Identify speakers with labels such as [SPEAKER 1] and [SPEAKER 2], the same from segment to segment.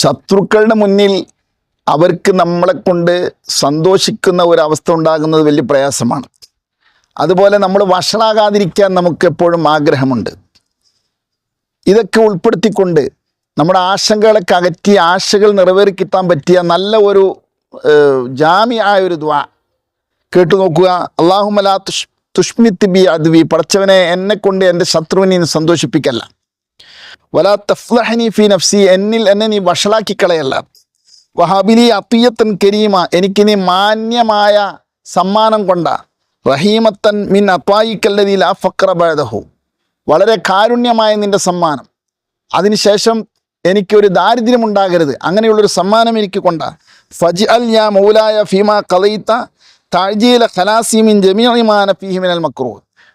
[SPEAKER 1] ശത്രുക്കളുടെ മുന്നിൽ അവർക്ക് നമ്മളെ കൊണ്ട് സന്തോഷിക്കുന്ന ഒരവസ്ഥ ഉണ്ടാകുന്നത് വലിയ പ്രയാസമാണ്. അതുപോലെ നമ്മൾ വഷളാകാതിരിക്കാൻ നമുക്ക് എപ്പോഴും ആഗ്രഹമുണ്ട്. ഇതൊക്കെ ഉൾപ്പെടുത്തിക്കൊണ്ട് നമ്മുടെ ആശങ്കകളൊക്കെ അകറ്റി ആശകൾ നിറവേറി കിട്ടാൻ പറ്റിയ നല്ല ഒരു ജാമി ഒരു ദ്വാ. കേട്ടു നോക്കുക. അള്ളാഹുമല തുഷ് തുഷ്മിത്ത് ബി അദ്വി. പടച്ചവനെ എന്നെ കൊണ്ട് എന്റെ ശത്രുവിനെ സന്തോഷിപ്പിക്കല്ല. വലാ തഫ്ലഹനി ഫി നഫ്സി എന്നിൽ എന്നെ നീ വഷളാക്കി കളയല്ല. വഹാബിലി അത്തിയത്തൻ കരീമ എനിക്ക് നീ മാന്യമായ സമ്മാനം കൊണ്ട. റഹീമത്തൻ മിൻ അത്വായിക്കല്ലതിൽ ആ ഫക്രബഴതഹു വളരെ കാരുണ്യമായ നിന്റെ സമ്മാനം. അതിനുശേഷം എനിക്കൊരു ദാരിദ്ര്യമുണ്ടാകരുത് അങ്ങനെയുള്ളൊരു സമ്മാനം എനിക്ക് കൊണ്ട. ഫജ് അൽ യാ മൗലായ ഫീമ കലയിത്ത താഴ്ജീല ഖലാസിമിൻ ജമീമാന ഫീഹിമിനൽ മക്രൂ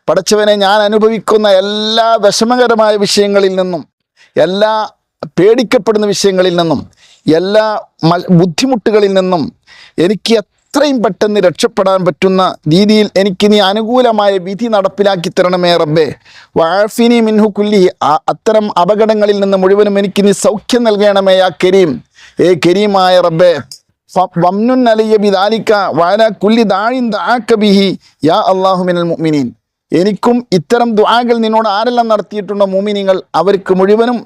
[SPEAKER 1] പടച്ചവനെ ഞാൻ അനുഭവിക്കുന്ന എല്ലാ വിഷമകരമായ വിഷയങ്ങളിൽ നിന്നും എല്ലാ പേടിക്കപ്പെടുന്ന വിഷയങ്ങളിൽ നിന്നും എല്ലാ ബുദ്ധിമുട്ടുകളിൽ നിന്നും എനിക്ക് എത്രയും പെട്ടെന്ന് രക്ഷപ്പെടാൻ പറ്റുന്ന രീതിയിൽ എനിക്ക് നീ അനുകൂലമായ വിധി നടപ്പിലാക്കി തരണമേ റബ്ബേ. വാഫിനി മിൻഹു കുല്ലി. അത്തരം അപകടങ്ങളിൽ നിന്ന് മുഴുവനും എനിക്ക് നീ സൗഖ്യം നൽകണമേ ആ കരീം. ഏ കരീമായ റബ്ബേ വംനുൻ അലയ്യ ബിദാലിക വാല കുല്ലി ദാഴിൻ ദാ ബിഹി. യാ അല്ലാഹു മിനൽ മുഅ്മിനീൻ. എനിക്കും ഇത്തരം ദ്വാകൾ നിന്നോട് ആരെല്ലാം നടത്തിയിട്ടുണ്ടോ മുഅ്മിനീങ്ങൾ അവർക്ക് മുഴുവനും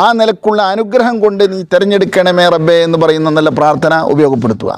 [SPEAKER 1] ആ നിലക്കുള്ള അനുഗ്രഹം കൊണ്ട് നീ തിരഞ്ഞെടുക്കണമേ റബ്ബേ എന്ന് പറയുന്ന നല്ല പ്രാർത്ഥന ഉപയോഗപ്പെടുത്തുക.